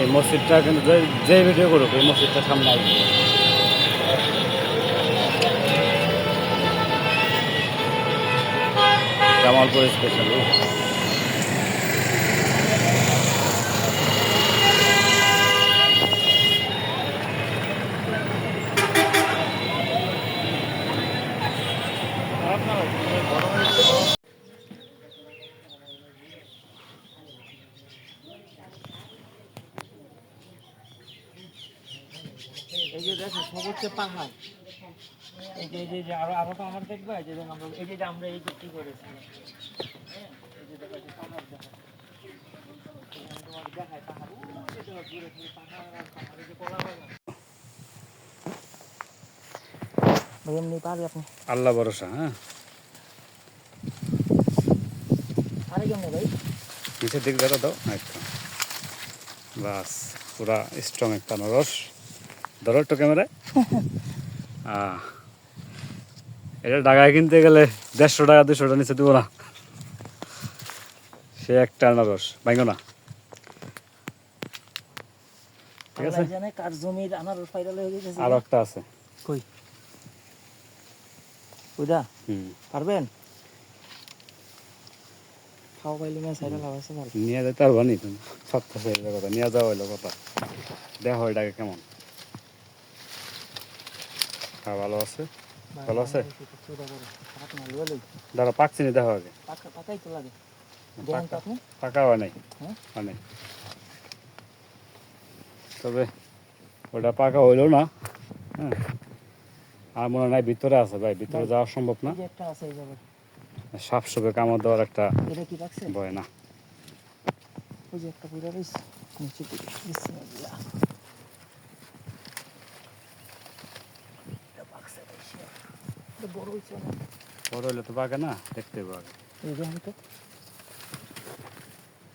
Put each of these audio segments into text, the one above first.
এই মসজিদটা কিন্তু যে ভিডিও করুক এই মসজিদটা সামনে আসবে। জামালপুর স্পেশাল এই যে দেখো সর্বোচ্চ পাহাড়। এই যে, এই যে- আরও আরও পাহাড় দেখবা, এই যে আমরা, এই যে আমরা এই যে কি করেছি দেখো এমনি পারি আপনি? আল্লাহ ভরসা হ্যাঁ। পারি কেমনে ভাই? নিচের দিক দেখো দাও একদম বাস পুরা স্ট্রং একটা নরস। ধরো একটু ক্যামেরায়। এটা ঢাকায় কিনতে গেলে দেড়শো টাকা দুশো টাকা নিচে দেবো না। সে একটা আনারস ভাইঙ্গো না। ঠিক আছে? হয়ে একটা আছে। কই? ওইটা পারবেন খাওয়া পাইলে মেয়ে সাইডে লাগাইছে ভালো নিয়ে যেতে পারব নি তুমি সত্য সেই কথা নিয়ে যাওয়া হইল কথা দেখা এটাকে কেমন হ্যাঁ ভালো আছে ভালো আছে? দাঁড়া পাকছি নি দেখো আগে পাকাই তো লাগে দেখেন তো পাকা হয় নাই হ্যাঁ? হয় নাই তবে ওটা পাকা হইল না হ্যাঁ আর মনে হয় নাই ভিতরে আছে ভাই ভিতরে যাওয়া সম্ভব না। সাপ সুপে কামড় দেওয়ার একটা ভয় না। বড় হইলে তো পাকে না দেখতে তো।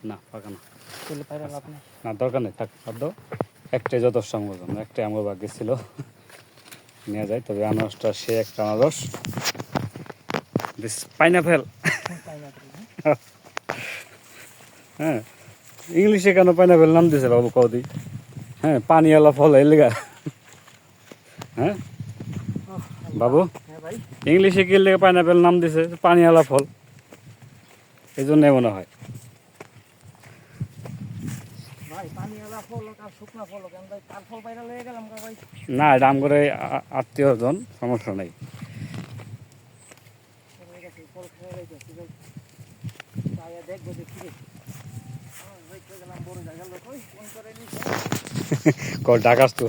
না পাকা না। না দরকার নেই থাক একটাই যথেষ্ট আমার জন্য একটাই আমার ভাগ্যে ছিল। নিয়ে যায়, তবে আনারসটা সে একটা আনারস। দিস পাইনাপেল হ্যাঁ? ইংলিশে কেন পাইনাপেল নাম দিছে বাবু কৌদি হ্যাঁ পানিওয়ালা ফল, এর লেগা। হ্যাঁ বাবু, ইংলিশে কি লেগে পাইনাপেল নাম দিছে? পানিওয়ালা ফল। এই জন্য মনে হয় ভাই পানিওয়ালা ফল হোক আর শুকনা ফল হোক আমি ভাই তার ফল পায়রা লয়ে গেলাম গা ভাই না এটা আমার আত্মীয় জন সমস্যা নেই। হয়ে করে ডাকাস তো।